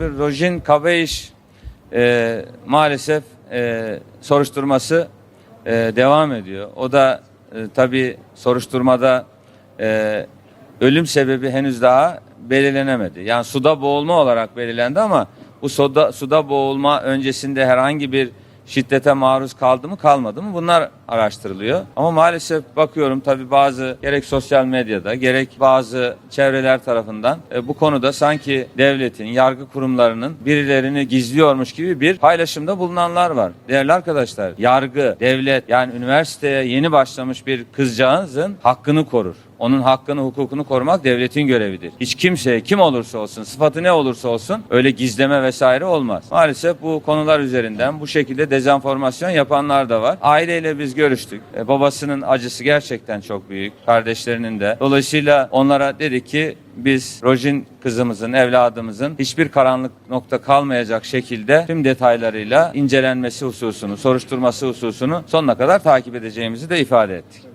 Rojin Kabeyiş e, maalesef e, soruşturması e, devam ediyor. O da e, tabii soruşturmada e, ölüm sebebi henüz daha belirlenemedi. Yani suda boğulma olarak belirlendi ama bu suda, suda boğulma öncesinde herhangi bir şiddete maruz kaldı mı kalmadı mı bunlar araştırılıyor. Ama maalesef bakıyorum tabii bazı gerek sosyal medyada gerek bazı çevreler tarafından e, bu konuda sanki devletin, yargı kurumlarının birilerini gizliyormuş gibi bir paylaşımda bulunanlar var. Değerli arkadaşlar yargı, devlet yani üniversiteye yeni başlamış bir kızcağızın hakkını korur. Onun hakkını, hukukunu korumak devletin görevidir. Hiç kimseye kim olursa olsun, sıfatı ne olursa olsun öyle gizleme vesaire olmaz. Maalesef bu konular üzerinden bu şekilde dezenformasyon yapanlar da var. Aileyle biz görüştük. E, babasının acısı gerçekten çok büyük. Kardeşlerinin de. Dolayısıyla onlara dedik ki biz Rojin kızımızın, evladımızın hiçbir karanlık nokta kalmayacak şekilde tüm detaylarıyla incelenmesi hususunu, soruşturması hususunu sonuna kadar takip edeceğimizi de ifade ettik.